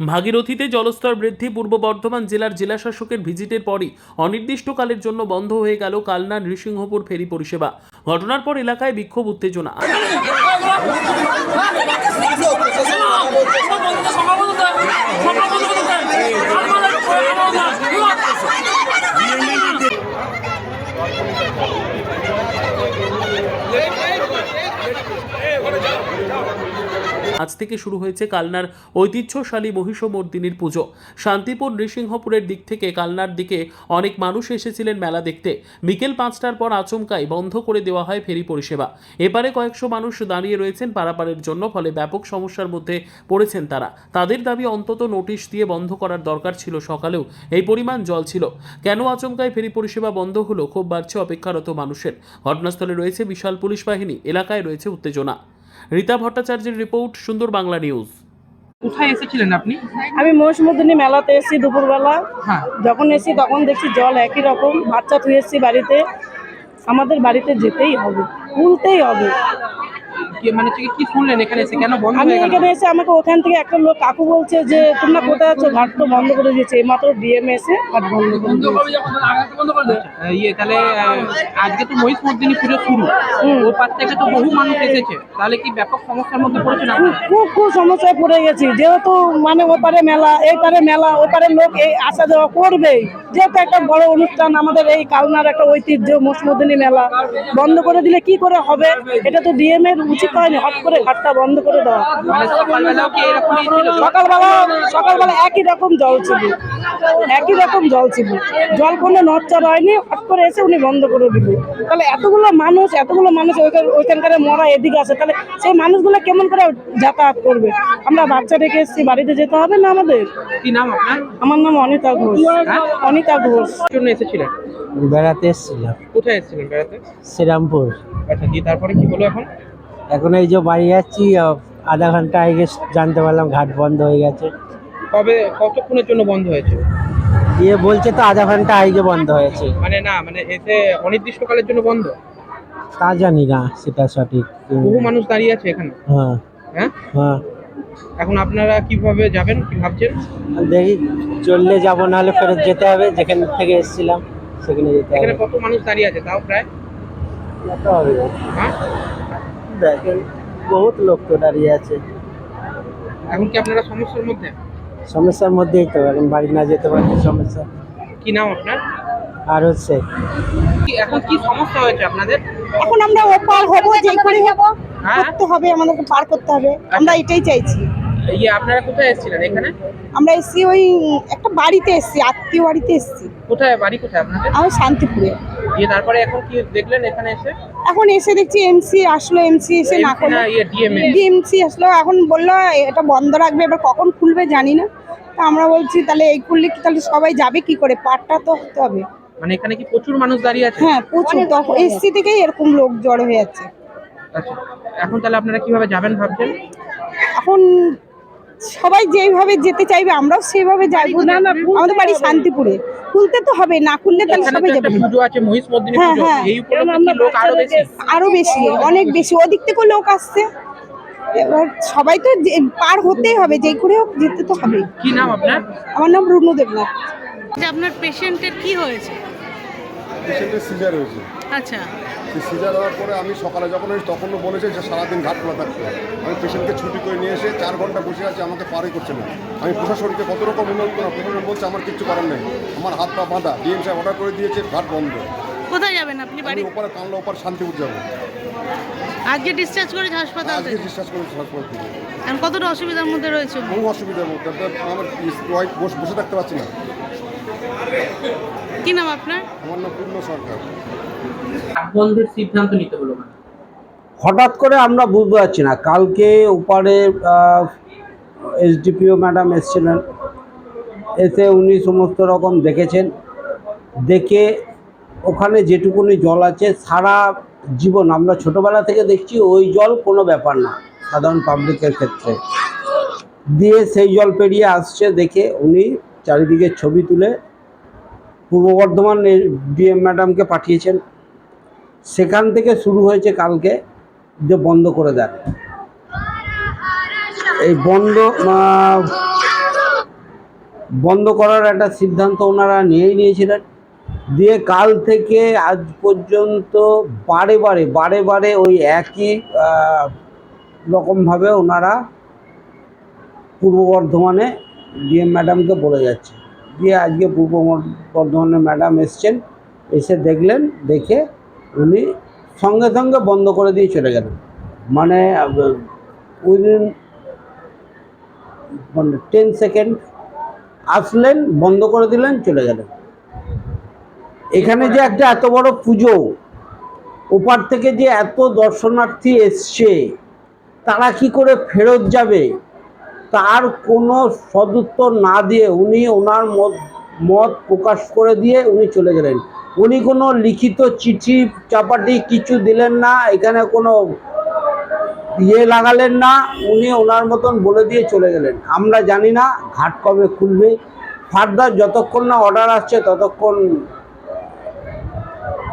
ভাগীরথীতে জলস্তর বৃদ্ধি পূর্ব বর্ধমান জেলার জেলাশাসকের ভিজিটের পরই অনির্দিষ্টকালের জন্য বন্ধ হয়ে গেল কালনা নৃসিংহপুর ফেরি পরিষেবা। ঘটনার পর এলাকায় বিক্ষোভ, উত্তেজনা। আজ থেকে শুরু হয়েছে কালনার ঐতিহ্যশালী মহিষমর্দিনীর পুজো। শান্তিপুর নৃসিংহপুরের দিক থেকে কালনার দিকে অনেক মানুষ এসেছিলেন মেলা দেখতে। বিকেল পাঁচটার পর আচমকাই বন্ধ করে দেওয়া হয় ফেরি পরিষেবা। এপারে কয়েকশো মানুষ দাঁড়িয়ে রয়েছেন পারাপারের জন্য, ফলে ব্যাপক সমস্যার মধ্যে পড়েছেন তারা। তাদের দাবি অন্তত নোটিশ দিয়ে বন্ধ করার দরকার ছিল সকালেও। এই পরিমাণ জল ছিল। কেন আচমকায় ফেরি পরিষেবা বন্ধ হলো? খুব বাড়ছে অপেক্ষারত মানুষের। ঘটনাস্থলে রয়েছে বিশাল পুলিশ বাহিনী। এলাকায় রয়েছে উত্তেজনা। রীতা ভট্টাচার্যের রিপোর্ট সুন্দর বাংলা নিউজ। কোথায় এসেছিলেন আপনি? আমি মহিষমর্দিনী মেলাতে এসেছি দুপুরবেলা। হ্যাঁ। যখন এসেছি তখন দেখছি জল একই রকম। বাচ্চা ধুয়েছি এসেছি বাড়িতে। আমাদের বাড়িতে যেতেই হবে তুলতেই হবে। কি মানে কি কি শুনলেন এখানে এসে? কেন বন্ধ আমি এখানে এসে আমাকে ওখান থেকে একটা লোক কাকু বলছে যে তোমরা কোথায় আছো? ঘাট তো বন্ধ করে দিয়েছে। এইমাত্র ডিএম এসে ঘাট বন্ধ করে আচ্ছা, ইয়ে তাহলে আজকে তো মহিষ মর্দিনী পুজো শুরু। ওর পাশ থেকে তো বহু মানুষ এসেছে। তাহলে কি ব্যাপক সমস্যার মধ্যে পড়েছেন আপনারা খুব খুব সমস্যায় পড়ে গেছি। যেহেতু মানে ওপারে মেলা এই পারে মেলা ওপারে লোক এই আসা যাওয়া করবেই। যেহেতু একটা বড় অনুষ্ঠান আমাদের এই কালনার একটা ঐতিহ্য মসমদিনী মেলা। বন্ধ করে দিলে কি করে হবে? এটা তো ডিএম এর উচিত হয়নি হট করে ঘাটটা বন্ধ করে দেওয়া মানে সকালবেলাও কি এরকমই ছিল সকালবেলা সকালবেলা একই রকম জল ছিল। একই রকম জল ছিল। জল কোনো নড়চড় হয়নি হট করে এসে উনি বন্ধ করে দিল। তাহলে এতগুলো মানুষ এতগুলো মানুষ ওইখান- ওইখানকার মরা এদিকে আছে তাহলে সেই মানুষগুলো কেমন করে যাতায়াত করবে? আমরা বাচ্চা রেখে এসেছি বাড়িতে যেতে হবে না আমাদের? কি নাম আপনার? আমার নাম অনিতা ঘোষ। অনিতা ঘোষ। জন্য এসেছিলেন? বেড়াতে এসেছিলাম। কোথায় এসেছিলেন বেড়াতে? শ্রীরামপুর। আচ্ছা দিয়ে তারপরে কি হলো এখন? এখন এই যে বাড়ি যাচ্ছি আধা ঘণ্টা আগে জানতে পারলাম ঘাট বন্ধ হয়ে গেছে। কবে কতক্ষণের জন্য বন্ধ হয়েছে? দিয়ে বলছে তো আধা ঘণ্টা আগে বন্ধ হয়েছে। মানে না মানে এতে অনির্দিষ্টকালের জন্য বন্ধ? তা জানি না সেটা সঠিক। বহু মানুষ দাঁড়িয়ে আছে এখানে? হ্যাঁ। হ্যাঁ? হ্যাঁ। এখন আপনারা কীভাবে যাবেন কি ভাবছেন? দেখি চললে যাব নাহলে ফেরত যেতে হবে যেখান থেকে এসেছিলাম সেখানে যেতে হবে। এখানে কত মানুষ দাঁড়িয়ে আছে তাও প্রায়? যেতে হবে? হ্যাঁ? দেখেন বহুত লোক তো দাঁড়িয়ে আছে। এখন কি আপনারা সমস্যার মধ্যে? সমস্যার মধ্যেই তো এখন বাড়ি না যেতে পারছি সমস্যা। কি নাম আপনার? আর হচ্ছে কি এখন কি সমস্যা হয়েছে আপনাদের? এখন আমরা ওপার হব যে করে হব। হ্যাঁ। করতে হবে আমাদেরকে পার করতে হবে। আমরা এটাই চাইছি। ইয়ে আপনারা কোথায় এসেছিলেন এখানে? আমরা এসছি ওই একটা বাড়িতে এসছি আত্মীয় বাড়িতে এসছি। কোথায় বাড়ি কোথায় আপনাদের? আমি শান্তিপুরে। ইয়ে তারপরে এখন কি দেখলেন এখানে এসে? এখন এসে দেখছি এমসি আসলো এমসি এসে না করলে না ইয়ে ডিএমসি আসলো এখন বলল এটা বন্ধ রাখবে এবার কখন খুলবে জানি না। তা আমরা বলছি তাহলে এই খুললে কি তাহলে সবাই যাবে কি করে? পারটা তো হতে হবে। মানে এখানে কি প্রচুর মানুষ দাঁড়িয়ে আছে? হ্যাঁ প্রচুর। তখন এসসি থেকেই এরকম লোক জড়ো হয়ে যাচ্ছে আচ্ছা। এখন তাহলে আপনারা কীভাবে যাবেন ভাবছেন? এখন সবাই যেইভাবে যেতে চাইবে আমরাও সেভাবে যাইবো না। না আমাদের বাড়ি শান্তিপুরে। খুলতে তো হবে না খুললে তাহলে সবাই যাবে। হ্যাঁ, হ্যাঁ। আরও বেশি? অনেক বেশি। ওদিক থেকেও লোক আসছে। এবার সবাই তো পার হতেই হবে যেই করে হোক যেতে তো হবে। কি নাম আপনার? আমার নাম রুনু দেবনাথ। আপনার পেশেন্টের কি হয়েছে? পেশেন্টের সিজার হয়েছে। আচ্ছা। সিজার হওয়ার পরে আমি সকালে যখন এসে তখনও বলেছে যে সারাদিন ঘাট খোলা থাকতে আমি পেশেন্টকে ছুটি করে নিয়ে এসে চার ঘণ্টা বসে আছি আমাকে পারই করছে না। আমি প্রশাসনকে কত রকম অনুরোধ করলাম প্রশাসন বলছে আমার কিচ্ছু করার নেই। আমার হাত পা বাঁধা ডিএম সাহেব অর্ডার করে দিয়েছে ঘাট বন্ধ। কোথায় যাবেন আপনি আমি বাড়ি? ওপারে কানলা ওপার শান্তিপুর যাব। আজকে ডিসচার্জ করেছে হাসপাতাল আজকে ডিসচার্জ করেছি হাসপাতাল থেকে। এখন কতটা অসুবিধার মধ্যে রয়েছে? বহু অসুবিধার মধ্যে আমার ওয়াইফ বসে বসে থাকতে পারছি না। কি নাম আপনার? আমার নাম পূর্ণ সরকার। সিদ্ধান্ত নিতে হলো মানে? হঠাৎ করে আমরা বুঝতে পারছি না। কালকে ওপারে এসডিপিও ম্যাডাম এসেছিলেন। এসে উনি সমস্ত রকম দেখেছেন। দেখে ওখানে যেটুকুনি জল আছে, সারা জীবন আমরা ছোটবেলা থেকে দেখছি ওই জল কোনো ব্যাপার না, সাধারণ পাবলিকের ক্ষেত্রে। দিয়ে সেই জল পেরিয়ে আসছে দেখে উনি চারিদিকে ছবি তুলে পূর্ব বর্ধমান ডিএম ম্যাডামকে পাঠিয়েছেন। সেখান থেকে শুরু হয়েছে কালকে যে বন্ধ করে দেন। এই বন্ধ বন্ধ করার একটা সিদ্ধান্ত ওনারা নিয়েই নিয়েছিলেন। দিয়ে কাল থেকে আজ পর্যন্ত বারে বারে বারে বারে ওই একই রকমভাবে ওনারা পূর্ব বর্ধমানে ডিএম ম্যাডামকে বলে যাচ্ছে। দিয়ে আজকে পূর্ব বর্ধমানের ম্যাডাম এসছেন, এসে দেখলেন, দেখে উনি সঙ্গে সঙ্গে বন্ধ করে দিয়ে চলে গেলেন। মানে উইদিন মানে টেন সেকেন্ড আসলেন, বন্ধ করে দিলেন, চলে গেলেন। এখানে যে একটা এত বড় পুজো, ওপার থেকে যে এত দর্শনার্থী এসছে, তারা কি করে ফেরত যাবে? তার কোনো সদুত্তর না দিয়ে উনি ওনার মত মত প্রকাশ করে দিয়ে উনি চলে গেলেন। উনি কোনো লিখিত চিঠি, চাপাটি কিছু দিলেন না, এখানে কোনো ইয়ে লাগালেন না, উনি ওনার মতন বলে দিয়ে চলে গেলেন। আমরা জানি না ঘাট কবে খুলবে। ফার্দার যতক্ষণ না অর্ডার আসছে, ততক্ষণ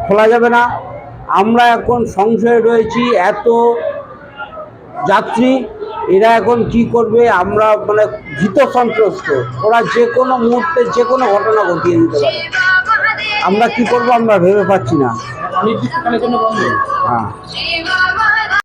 খোলা যাবে না। আমরা এখন সংশয়ে রয়েছি, এত যাত্রী, এরা এখন কি করবে? আমরা মানে ভীত সন্ত্রস্ত। ওরা যে কোনো মুহূর্তে যে কোনো ঘটনা ঘটিয়ে দিতে পারে। আমরা কি করব আমরা ভেবে পাচ্ছি না। হ্যাঁ।